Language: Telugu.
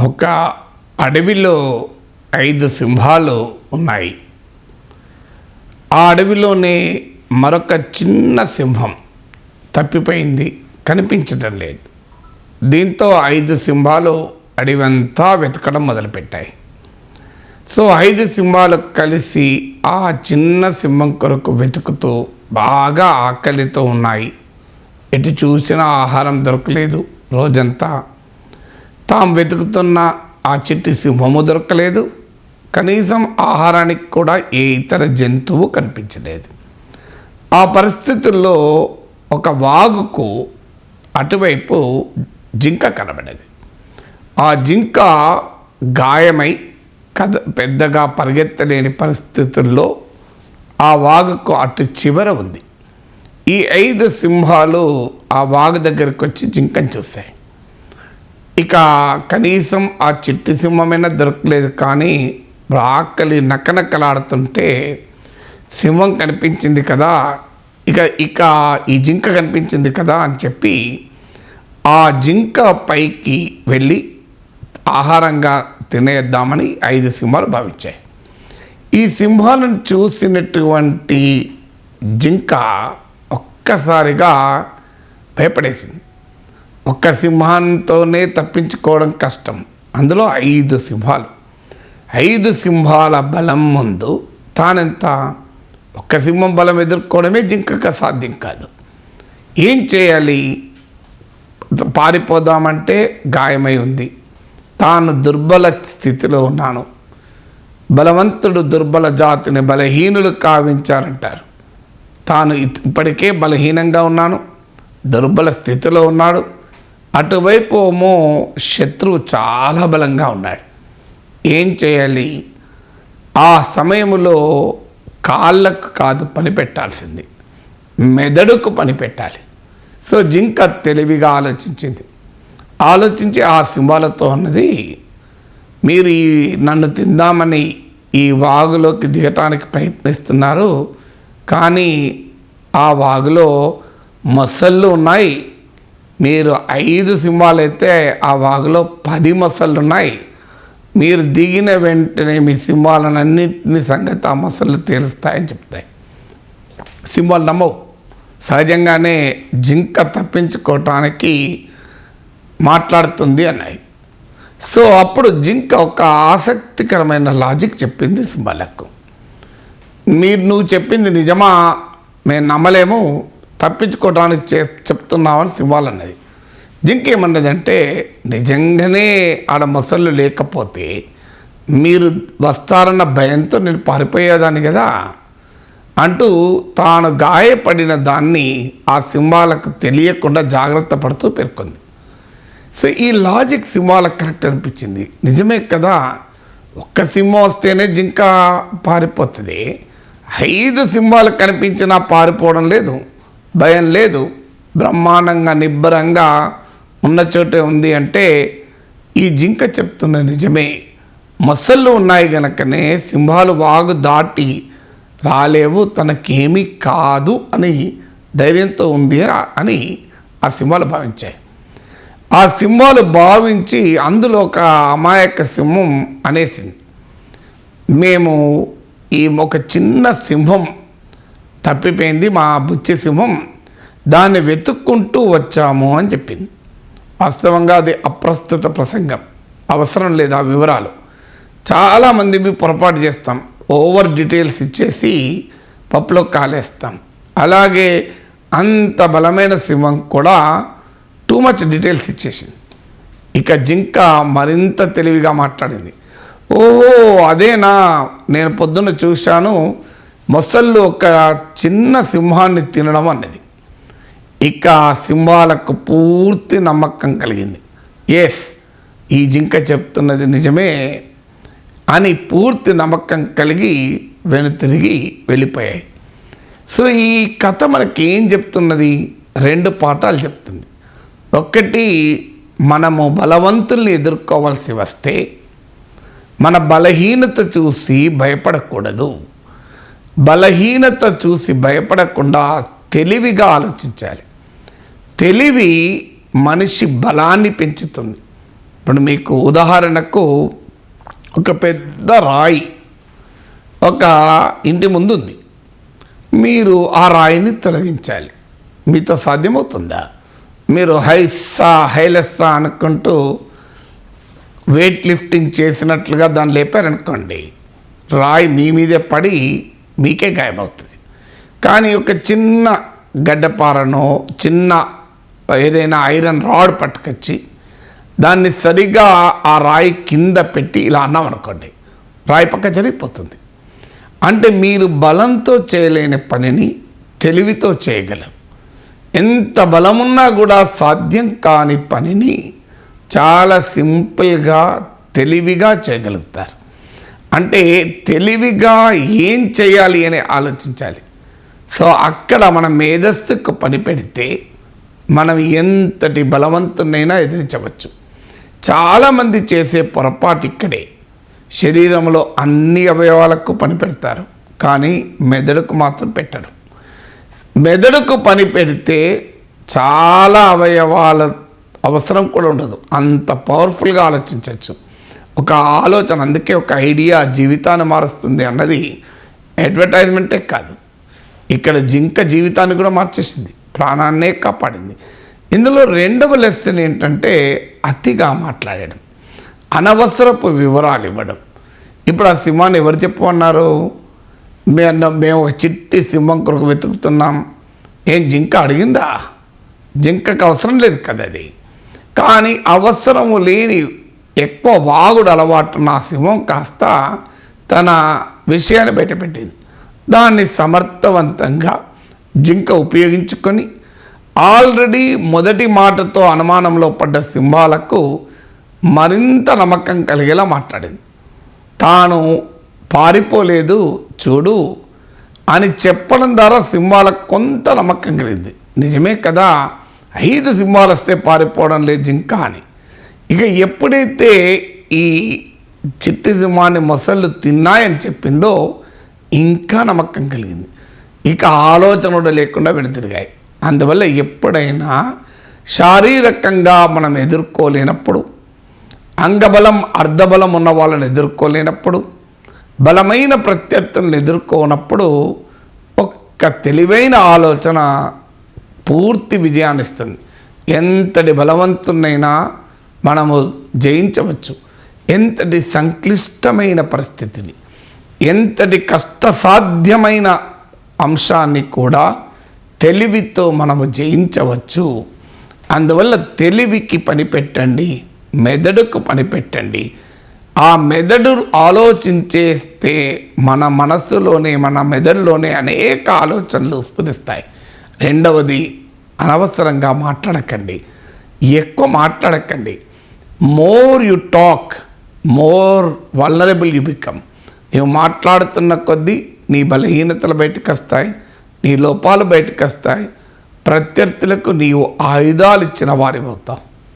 ఒక అడవిలో ఐదు సింహాలు ఉన్నాయి. ఆ అడవిలోనే మరొక చిన్న సింహం తప్పిపోయింది కనిపించడం లేదు. దీంతో ఐదు సింహాలు అడవంతా వెతకడం మొదలుపెట్టాయి. సో ఐదు సింహాలు కలిసి ఆ చిన్న సింహం కొరకు వెతుకుతూ బాగా ఆకలితో ఉన్నాయి. ఎటు చూసినా ఆహారం దొరకలేదు రోజంతా. తాము వెతుకుతున్న ఆ చిట్టి సింహము దొరకలేదు. కనీసం ఆహారానికి కూడా ఏ ఇతర జంతువు కనిపించలేదు. ఆ పరిస్థితుల్లో ఒక వాగుకు అటువైపు జింక కనబడేది. ఆ జింక గాయమై కథ పెద్దగా పరిగెత్తలేని పరిస్థితుల్లో ఆ వాగుకు అటు చివర ఉంది. ఈ ఐదు సింహాలు ఆ వాగు దగ్గరికి వచ్చి జింకను చూశాయి. ఇక కనీసం ఆ చిట్టి సింహమైనా దొరకలేదు కానీ ఆకలి నక్కనక్కలాడుతుంటే సింహం కనిపించింది కదా ఇక ఇక ఈ జింక కనిపించింది కదా అని చెప్పి ఆ జింక పైకి వెళ్ళి ఆహారంగా తినేద్దామని ఐదు సింహాలు భావించాయి. ఈ సింహాలను చూసినటువంటి జింక ఒక్కసారిగా భయపడేసింది. ఒక్క సింహంతోనే తప్పించుకోవడం కష్టం. అందులో ఐదు సింహాలు. ఐదు సింహాల బలం ముందు తానెంత ఒక్క సింహం బలం ఎదుర్కోవడమే జింకక సాధ్యం కాదు. ఏం చేయాలి? పారిపోదామంటే గాయమై ఉంది. తాను దుర్బల స్థితిలో ఉన్నాను. బలవంతుడు దుర్బల జాతిని బలహీనులు కావించారంటారు. తాను ఇప్పటికే బలహీనంగా ఉన్నాను. దుర్బల స్థితిలో ఉన్నాడు. అటువైపు ఏమో శత్రువు చాలా బలంగా ఉన్నాడు. ఏం చేయాలి? ఆ సమయంలో కాళ్ళకు కాదు పని పెట్టాల్సింది. మెదడుకు పని పెట్టాలి. సో జింక తెలివిగా ఆలోచించింది. ఆలోచించి ఆ సింహాలతో అన్నది మీరు ఈ నన్ను తిందామని ఈ వాగులోకి దిగటానికి ప్రయత్నిస్తున్నారు కానీ ఆ వాగులో మొసళ్ళు ఉన్నాయి మీరు ఐదు సింహాలు అయితే ఆ వాగులో పది మసళ్ళు ఉన్నాయి మీరు దిగిన వెంటనే మీ సింహాలన్నింటినీ సంగతి ఆ మసళ్ళు తీరుస్తాయని చెప్తాయి. సింహాలు నమ్మవు. సహజంగానే జింక తప్పించుకోవటానికి మాట్లాడుతుంది అన్నాయి. సో అప్పుడు జింక ఒక ఆసక్తికరమైన లాజిక్ చెప్పింది సింహాలకు. మీరు నువ్వు చెప్పింది నిజమా? మేము నమ్మలేము. తప్పించుకోవడానికి చే చెప్తున్నామని సింహాలన్నది జింకేమన్నదంటే నిజంగానే ఆడ మొసళ్ళు లేకపోతే మీరు వస్తారన్న భయంతో నేను పారిపోయేదాన్ని కదా. అంటూ తాను గాయపడిన దాన్ని ఆ సింహాలకు తెలియకుండా జాగ్రత్త పడుతూ పేర్కొంది. సో ఈ లాజిక్ సింహాలకు కరెక్ట్ అనిపించింది. నిజమే కదా ఒక్క సింహం వస్తేనే జింక పారిపోతుంది. ఐదు సింహాలు కనిపించినా పారిపోవడం లేదు. భయం లేదు. బ్రహ్మాండంగా నిబ్బరంగా ఉన్న చోటే ఉంది అంటే ఈ జింక చెప్తున్న నిజమే. మొసళ్ళు ఉన్నాయి గనకనే సింహాలు వాగు దాటి రాలేవు తనకేమీ కాదు అని ధైర్యంతో ఉంది అని ఆ సింహాలు భావించాయి. ఆ సింహాలు భావించి అందులో ఒక అమాయక సింహం అనేసింది. మేము ఈ ఒక చిన్న సింహం తప్పిపోయింది మా బుచ్చి సింహం. దాన్ని వెతుక్కుంటూ వచ్చాము అని చెప్పింది. వాస్తవంగా అది అప్రస్తుత ప్రసంగం. అవసరం లేదు ఆ వివరాలు. చాలామంది మేము పొరపాటు చేస్తాం. ఓవర్ డీటెయిల్స్ ఇచ్చేసి పప్పులో కాలేస్తాం. అలాగే అంత బలమైన సింహం కూడా టూ మచ్ డీటెయిల్స్ ఇచ్చేసింది. ఇక జింక మరింత తెలివిగా మాట్లాడింది. ఓహో అదేనా? నేను పొద్దున్న చూశాను. మొసళ్ళు ఒక చిన్న సింహాన్ని తినడం అన్నది. ఇక సింహాలకు పూర్తి నమ్మకం కలిగింది. ఎస్ ఈ జింక చెప్తున్నది నిజమే అని పూర్తి నమ్మకం కలిగి వెనుతిరిగి వెళ్ళిపోయాయి. సో ఈ కథ మనకి ఏం చెప్తున్నది? రెండు పాఠాలు చెప్తుంది. ఒకటి మనము బలవంతుల్ని ఎదుర్కోవాల్సి వస్తే మన బలహీనత చూసి భయపడకూడదు. బలహీనత చూసి భయపడకుండా తెలివిగా ఆలోచించాలి. తెలివి మనిషి బలాన్ని పెంచుతుంది. ఇప్పుడు మీకు ఉదాహరణకు ఒక పెద్ద రాయి ఒక ఇంటి ముందు ఉంది మీరు ఆ రాయిని తొలగించాలి. మీతో సాధ్యమవుతుందా? మీరు హైస్సా హైలెస్సా అనుకుంటూ వెయిట్ లిఫ్టింగ్ చేసినట్లుగా దాన్ని లేపారనుకోండి. రాయి మీ మీదే పడి మీకే గాయమవుతుంది. కానీ ఒక చిన్న గడ్డపారనో చిన్న ఏదైనా ఐరన్ రాడ్ పట్టుకొచ్చి దాన్ని సరిగా ఆ రాయి కింద పెట్టి ఇలా అన్నాం అనుకోండి రాయి పక్క జరిగిపోతుంది. అంటే మీరు బలంతో చేయలేని పనిని తెలివితో చేయగలరు ఎంత బలమున్నా కూడా సాధ్యం కాని పనిని చాలా సింపుల్గా తెలివిగా చేయగలుగుతారు. అంటే తెలివిగా ఏం చేయాలి అని ఆలోచించాలి. సో అక్కడ మన మేధస్సుకు పని పెడితే మనం ఎంతటి బలవంతునైనా ఎదిరించవచ్చు. చాలామంది చేసే పొరపాటు ఇక్కడే. శరీరంలో అన్ని అవయవాలకు పని పెడతారు. కానీ మెదడుకు మాత్రం పెట్టరు. మెదడుకు పని పెడితే చాలా అవయవాల అవసరం కూడా ఉండదు. అంత పవర్ఫుల్గా ఆలోచించవచ్చు. ఒక ఆలోచన అందుకే ఒక ఐడియా జీవితాన్ని మారుస్తుంది అన్నది అడ్వర్టైజ్మెంటే కాదు. ఇక్కడ జింక జీవితాన్ని కూడా మార్చేసింది ప్రాణాన్నే కాపాడింది. ఇందులో రెండవ లెసన్ ఏంటంటే అతిగా మాట్లాడడం అనవసరపు వివరాలు ఇవ్వడం. ఇప్పుడు ఆ సింహాన్ని ఎవరు చెప్పమన్నారు? మేము మేము ఒక చిట్టి సింహం కొరకు వెతుకుతున్నాం. ఏం జింక అడిగిందా? జింకకు అవసరం లేదు కదా అది. కానీ అవసరము లేని ఎక్కువ వాగుడు అలవాటు నా సింహం కాస్త తన విషయాన్ని బయటపెట్టింది. దాన్ని సమర్థవంతంగా జింక ఉపయోగించుకొని ఆల్రెడీ మొదటి మాటతో అనుమానంలో పడ్డ సింహాలకు మరింత నమ్మకం కలిగేలా మాట్లాడింది. తాను పారిపోలేదు చూడు అని చెప్పడం ద్వారా సింహాలకు కొంత నమ్మకం కలిగింది. నిజమే కదా ఐదు సింహాలు వస్తే పారిపోవడం లేదు జింక అని. ఇక ఎప్పుడైతే ఈ చిట్టి దిమాని మొసళ్ళు తిన్నాయని చెప్పిందో ఇంకా నమ్మకం కలిగింది. ఇక ఆలోచన కూడా లేకుండా వెనుతిరిగాయి అందువల్ల ఎప్పుడైనా శారీరకంగా మనం ఎదుర్కోలేనప్పుడు అంగబలం అర్ధబలం ఉన్న వాళ్ళని ఎదుర్కోలేనప్పుడు బలమైన ప్రత్యర్థులను ఎదుర్కోనప్పుడు ఒక్క తెలివైన ఆలోచన పూర్తి విజయాన్ని ఇస్తుంది. ఎంతటి బలవంతునైనా మనము జయించవచ్చు. ఎంతటి సంక్లిష్టమైన పరిస్థితిని ఎంతటి కష్టసాధ్యమైన అంశాన్ని కూడా తెలివితో మనము జయించవచ్చు. అందువల్ల తెలివికి పనిపెట్టండి మెదడుకు పనిపెట్టండి ఆ మెదడు ఆలోచించేస్తే మన మనస్సులోనే మన మెదడులోనే అనేక ఆలోచనలు స్ఫురిస్తాయి. రెండవది అనవసరంగా మాట్లాడకండి. ఎక్కువ మాట్లాడకండి. More you talk more vulnerable you become నువ్వు మాట్లాడుతున్న కొద్దీ నీ బలహీనతలు బయటకు వస్తాయి నీ లోపాలు బయటకు వస్తాయి ప్రత్యర్థులకు నీవు ఆయుధాలు ఇచ్చిన వారి అవుతావు.